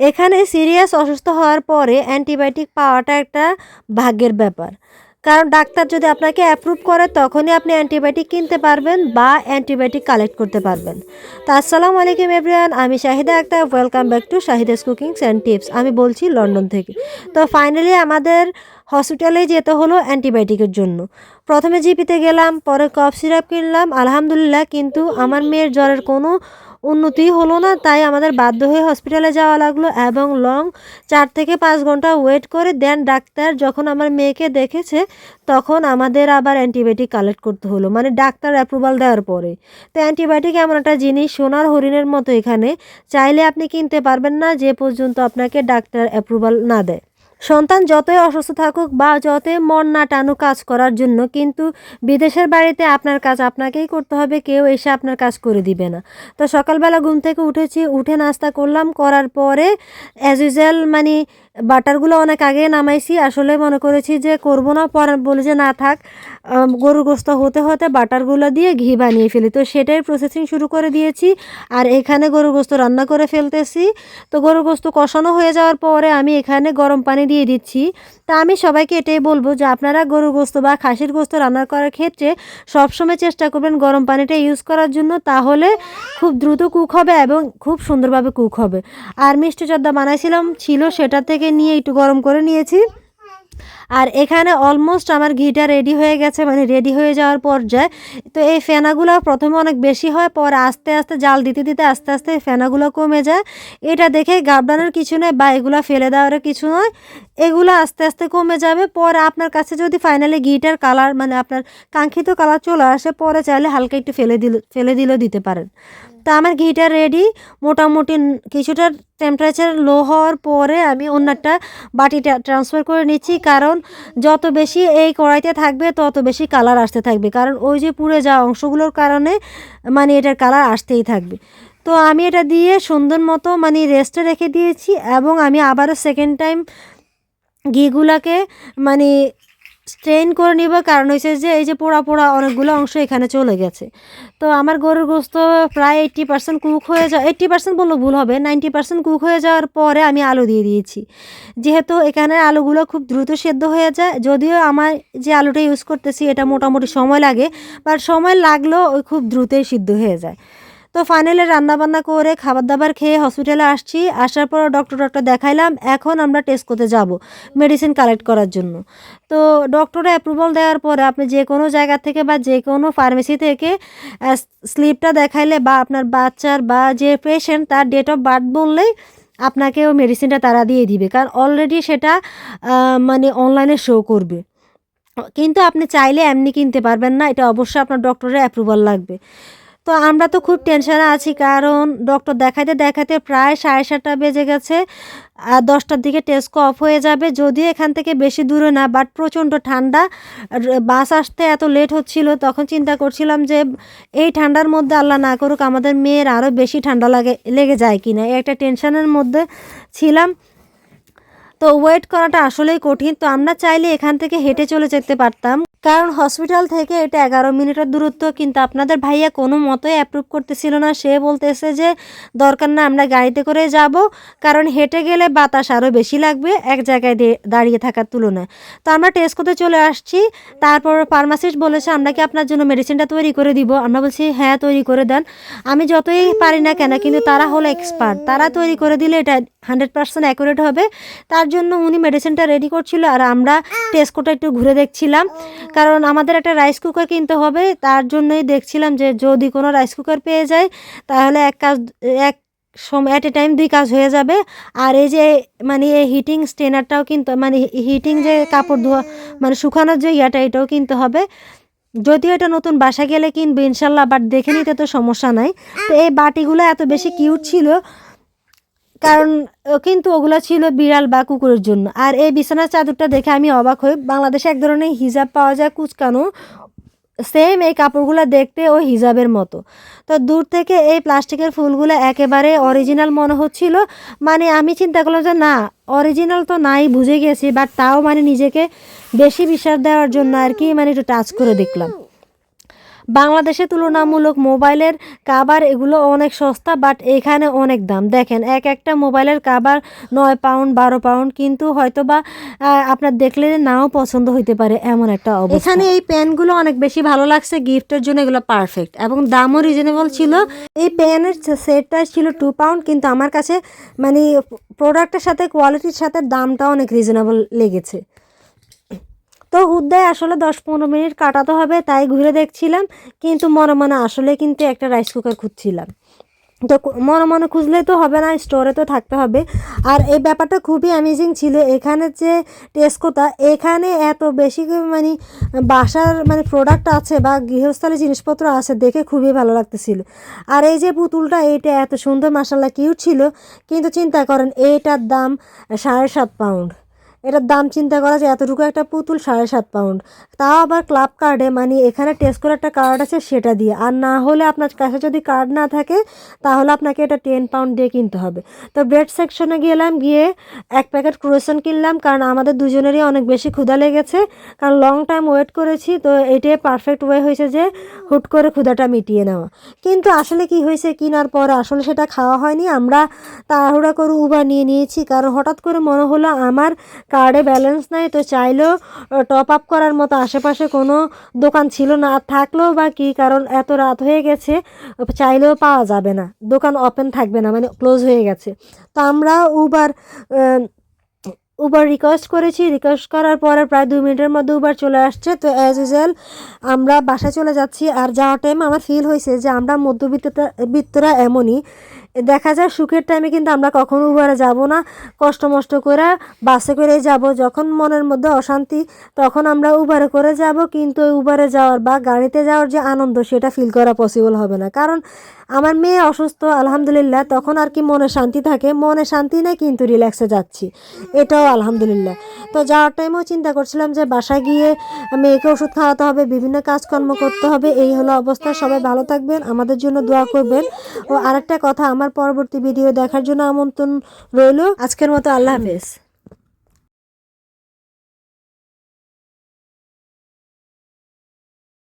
এখানে সিরিয়াস অসুস্থ হওয়ার পরে অ্যান্টিবায়োটিক পাওয়াটা একটা ভাগ্যের ব্যাপার। কারণ ডাক্তার যদি আপনাকে অ্যাপ্রুভ করে, তখনই আপনি অ্যান্টিবায়োটিক কিনতে পারবেন বা অ্যান্টিবায়োটিক কালেক্ট করতে পারবেন। তো আসসালামু আলাইকুম এভরিওয়ান আমি Shahida Akter welcome back to Shahida's cookings and tips আমি বলছি লন্ডন থেকে। তো ফাইনালি আমাদের হসপিটালে যেতে হলো অ্যান্টিবায়োটিকের জন্য। প্রথমে জিপিতে গেলাম, পরে কফ সিরাপ কিনলাম। আলহামদুলিল্লাহ, কিন্তু আমার মেয়ের জ্বরের কোনো উন্নতি হলো না, তাই আমাদের বাধ্য হয়ে হসপিটালে যাওয়া লাগল এবং লং চার থেকে পাঁচ ঘণ্টা ওয়েট করে দেন ডাক্তার যখন আমার মেয়েকে দেখেছে, তখন আমাদের আবার অ্যান্টিবায়োটিক কালেক্ট করতে হলো মানে ডাক্তার অ্যাপ্রুভাল দেওয়ার পরে। তো অ্যান্টিবায়োটিক এমন একটা জিনিস, সোনার হরিণের মতো এখানে, চাইলে আপনি কিনতে পারবেন না, যে পর্যন্ত আপনাকে ডাক্তার অ্যাপ্রুভাল না দেয়। সন্তান যতই অসুস্থ থাকুক বা যতই মন না টানুক কাজ করার জন্য, কিন্তু বিদেশের বাড়িতে আপনার কাজ আপনাকেই করতে হবে, কেউ এসে আপনার কাজ করে দিবে না। তো সকালবেলা ঘুম থেকে উঠেছি, উঠে নাস্তা করলাম, করার পরে অ্যাজ ইউজুয়াল মানে বাটারগুলো অনেক আগে নামাইছি, আসলে মনে করেছি যে করব না, পরে বলে যে না থাক গরুর গোস্ত হতে হতে বাটারগুলো দিয়ে ঘি বানিয়ে ফেলি। তো সেটাই প্রসেসিং শুরু করে দিয়েছি আর এখানে গরুর গোস্ত রান্না করে ফেলতেছি। তো গরুর গোস্ত কষানো হয়ে যাওয়ার পরে আমি এখানে গরম পানি দিয়ে দিচ্ছি। তা আমি সবাইকে এটাই বলব যে আপনারা গরুর গোস্ত বা খাসির গোস্ত রান্না করার ক্ষেত্রে সবসময় চেষ্টা করবেন গরম পানিটা ইউজ করার জন্য, তাহলে খুব দ্রুত কুক হবে এবং খুব সুন্দরভাবে কুক হবে। আর মিষ্টি জর্দা বানাইছিলাম, ছিল সেটা থেকে নিয়ে একটু গরম করে নিয়েছি। আর এখানে অলমোস্ট আমার ঘিটা রেডি হয়ে গেছে মানে রেডি হয়ে যাওয়ার পর্যায়ে। তো এই ফেনাগুলো প্রথমে অনেক বেশি হয়, পরে আস্তে আস্তে জাল দিতে দিতে আস্তে আস্তে ফেনাগুলো কমে যায়। এটা দেখে গাবডানোর কিছু নয় বা এগুলো ফেলে দেওয়ারও কিছু নয়। এগুলো আস্তে আস্তে কমে যাবে, পরে আপনার কাছে যদি ফাইনালি ঘিটার কালার মানে আপনার কাঙ্ক্ষিত কালার চলে আসে, পরে চাইলে হালকা একটু ফেলে দিল, ফেলে দিলেও দিতে পারেন। তা আমার ঘিটা রেডি মোটামুটি কিছুটা টেম্পারেচার লো হওয়ার পরে আমি অন্য একটা বাটিটা ট্রান্সফার করে নিচ্ছি। কারণ যত বেশি এই কড়াইতে থাকবে, তত বেশি কালার আসতে থাকবে। কারণ ওই যে পুড়ে যাওয়া অংশগুলোর কারণে মানে এটার কালার আসতেই থাকবে। তো আমি এটা দিয়ে সুন্দর মতো মানে রেস্টে রেখে দিয়েছি এবং আমি আবারও সেকেন্ড টাইম ঘিগুলাকে মানে স্ট্রেন করে নিব কারণ হয়েছে যে, এই যে পোড়া পোড়া অনেকগুলো অংশ এখানে চলে গেছে। তো আমার গরুর গোস্ত প্রায় এইট্টি পার্সেন্ট কুক হয়ে যাওয়া এইট্টি পার্সেন্ট বললে ভুল হবে নাইনটি পার্সেন্ট কুক হয়ে যাওয়ার পরে আমি আলু দিয়ে দিয়েছি। যেহেতু এখানে আলুগুলো খুব দ্রুত সেদ্ধ হয়ে যায়, যদিও আমার যে আলুটা ইউজ করতেছি, এটা মোটামুটি সময় লাগে বাট সময় লাগলেও ওই খুব দ্রুতই সিদ্ধ হয়ে যায়। তো ফাইনালি রান্নাবান্না করে খাবার দাবার খেয়ে হসপিটালে আসছি। আসার পর ডক্টর ডক্টর দেখাইলাম, এখন আমরা টেস্ট করতে যাব মেডিসিন কালেক্ট করার জন্য। তো ডক্টরে অ্যাপ্রুভাল দেওয়ার পরে আপনি যে কোনো জায়গা থেকে বা যে কোনো ফার্মেসি থেকে স্লিপটা দেখাইলে বা আপনার বাচ্চার বা যে পেশেন্ট তার ডেট অফ বার্থ বললেই আপনাকে ওই মেডিসিনটা তারা দিয়ে দিবে। কারণ অলরেডি সেটা মানে অনলাইনে শো করবে। কিন্তু আপনি চাইলে এমনি কিনতে পারবেন না, এটা অবশ্যই আপনার ডক্টরের অ্যাপ্রুভাল লাগবে। তো আমরা তো খুব টেনশনে আছি, কারণ ডক্টর দেখাতে দেখাতে প্রায় সাড়ে সাতটা বেজে গেছে, আর দশটার দিকে টেস্কো অফ হয়ে যাবে, যদিও এখান থেকে বেশি দূরে না বাট প্রচণ্ড ঠান্ডা বাস আসতে এত লেট হচ্ছিল, তখন চিন্তা করছিলাম যে এই ঠান্ডার মধ্যে আল্লাহ না করুক, আমাদের মেয়ের আরও বেশি ঠান্ডা লাগে, লেগে যায় কি না একটা টেনশনের মধ্যে ছিলাম। তো ওয়েট করাটা আসলেই কঠিন, তো আমরা চাইলে এখান থেকে হেঁটে চলে যেতে পারতাম। কারণ হসপিটাল থেকে এটা এগারো মিনিটের দূরত্ব, কিন্তু আপনাদের ভাইয়া কোনো মতোই অ্যাপ্রুভ করতেছিল না। সে বলতেছে যে, দরকার না, আমরা গাড়িতে করে যাব, কারণ হেঁটে গেলে বাতাস আরও বেশি লাগবে এক জায়গায় দাঁড়িয়ে থাকার তুলনায়। তো আমরা টেস্ট করতে চলে আসছি। তারপর ফার্মাসিস্ট বলেছে, আমরা কি আপনার জন্য মেডিসিনটা তৈরি করে দিব? আমরা বলছি হ্যাঁ তৈরি করে দেন। আমি যতই পারি না কেন, কিন্তু তারা হলো এক্সপার্ট তারা তৈরি করে দিলে এটা হান্ড্রেড পার্সেন্ট অ্যাকুরেট হবে। তার জন্য উনি মেডিসিনটা রেডি করছিল আর আমরা টেস্কোটা একটু ঘুরে দেখছিলাম। কারণ আমাদের একটা রাইস কুকার কিনতে হবে তার জন্যই দেখছিলাম যে যদি কোনো রাইস কুকার পেয়ে যায় তাহলে এক কাজ এক সময় অ্যাট এ টাইম দুই কাজ হয়ে যাবে। আর এই যে মানে এই হিটিং স্টেনারটাও কিন্তু মানে হিটিং যে কাপড় ধোয়া মানে শুকানোর যে ইয়াটা এটাও কিনতে হবে। যদিও এটা নতুন বাসা গেলে কিনবে ইনশাল্লাহ বাট দেখে নিতে তো সমস্যা নাই। তো এই বাটিগুলো এত বেশি কিউট ছিল কারণ কিন্তু ওগুলো ছিল বিড়াল বা কুকুরের জন্য। আর এই বিছানার চাদরটা দেখে আমি অবাক হই। বাংলাদেশে এক ধরনের হিজাব পাওয়া যায় কুচকানো। সেম এই কাপড়গুলো দেখতে ওই হিজাবের মতো। তো দূর থেকে এই প্লাস্টিকের ফুলগুলো একেবারে অরিজিনাল মনে হচ্ছিল। মানে আমি চিন্তা করলাম যে, না, অরিজিনাল তো নাই, বুঝে গেছি, বাট তাও মানে নিজেকে বেশি বিশ্বাস দেওয়ার জন্য আর কি মানে একটু টাচ করে দেখলাম। বাংলাদেশে তুলনামূলক মোবাইলের কাভার এগুলো অনেক সস্তা বাট এখানে অনেক দাম। দেখেন, এক একটা মোবাইলের কাভার নয় পাউন্ড বারো পাউন্ড কিন্তু হয়তো বা আপনার দেখলে নাও পছন্দ হইতে পারে এমন একটা অবস্থা। এখানে এই পেনগুলো অনেক বেশি ভালো লাগছে, গিফটের জন্য এগুলো পারফেক্ট এবং দামও রিজনেবল ছিল। এই পেনের সেটটা ছিল টু পাউন্ড কিন্তু আমার কাছে মানে প্রোডাক্টের সাথে কোয়ালিটির সাথে দামটা অনেক রিজনেবল লেগেছে। তো হুদ্দায় আসলে দশ পনেরো মিনিট কাটাতে হবে, তাই ঘুরে দেখছিলাম। কিন্তু মনে মনে আসলে কিন্তু একটা রাইস কুকার খুঁজছিলাম। তো মনে মনে খুঁজলে তো হবে না স্টোরে তো থাকতে হবে। আর এই ব্যাপারটা খুবই অ্যামেজিং ছিল, এখানে যে টেস্কোটা এখানে এত বেশি মানে বাসার মানে প্রোডাক্ট আছে বা গৃহস্থলী জিনিসপত্র আছে, দেখে খুবই ভালো লাগতেছিল। আর এই যে পুতুলটা, এইটা এত সুন্দর মাসাল্লাহ কিউট ছিল। কিন্তু চিন্তা করেন, এইটার দাম সাড়ে সাত পাউন্ড এটার দাম চিন্তা করা যায়, এতটুকু একটা পুতুল সাড়ে সাত পাউন্ড তাও আবার ক্লাব কার্ডে মানে এখানে টেস্ট করে একটা কার্ড আছে সেটা দিয়ে। আর না হলে আপনার কাছে যদি কার্ড না থাকে, তাহলে আপনাকে এটা টেন পাউন্ড দিয়ে কিনতে হবে। তো ব্রেড সেকশনে গেলাম, গিয়ে এক প্যাকেট ক্রোয়েশন কিনলাম, কারণ আমাদের দুজনেরই অনেক বেশি ক্ষুধা লেগেছে। কারণ লং টাইম ওয়েট করেছি, তো এটাই পারফেক্ট ওয়ে হয়েছে যে হুট করে ক্ষুধাটা মিটিয়ে নেওয়া। কিন্তু আসলে কি হয়েছে, কেনার পর আসলে সেটা খাওয়া হয়নি। আমরা তাড়াহুড়া করে উবা নিয়ে নিয়েছি, কারণ হঠাৎ করে মনে হলো আমার কার্ডে ব্যালেন্স নাই, তো চাইলেও টপ আপ করার মতো আশেপাশে কোনো দোকান ছিল না। আর থাকলেও বা কি, কারণ এত রাত হয়ে গেছে চাইলেও পাওয়া যাবে না। দোকান ওপেন থাকবে না মানে ক্লোজ হয়ে গেছে। তো আমরা উবার উবার রিকোয়েস্ট করেছি। রিকোয়েস্ট করার পরে প্রায় দুই মিনিটের মধ্যে উবার চলে আসছে। তো অ্যাজ ইউজুয়াল আমরা বাসায় চলে যাচ্ছি। আর যাওয়ার টাইম আমার ফিল হয়েছে যে আমরা মধ্যবিত্তটা বিত্তরা এমনই। দেখা যায় সুখের টাইমে কিন্তু আমরা কখনো উবারে যাব না। কষ্ট মষ্ট করে বাসে করে যাব, যখন মনের মধ্যে অশান্তি, তখন আমরা উবারে করে যাব। কিন্তু ওই উবারে যাওয়ার বা গাড়িতে যাওয়ার যে আনন্দ, সেটা ফিল করা পসিবল হবে না। কারণ আমার মেয়ে অসুস্থ, আলহামদুলিল্লাহ, তখন আর কি মনে শান্তি থাকে? মনে শান্তি নেই, কিন্তু রিল্যাক্সে যাচ্ছি। এটাও আলহামদুলিল্লাহ। তো যাওয়ার টাইমেও চিন্তা করছিলাম যে বাসায় গিয়ে মেয়েকে ওষুধ খাওয়াতে হবে, বিভিন্ন কাজকর্ম করতে হবে। এই হলো অবস্থা। সবাই ভালো থাকবেন, আমাদের জন্য দোয়া করবেন। ও আরেকটা কথা আমার পরবর্তী ভিডিও দেখার জন্য আমন্ত্রণ রইল। আজকের মতো আল্লাহ হাফেজ।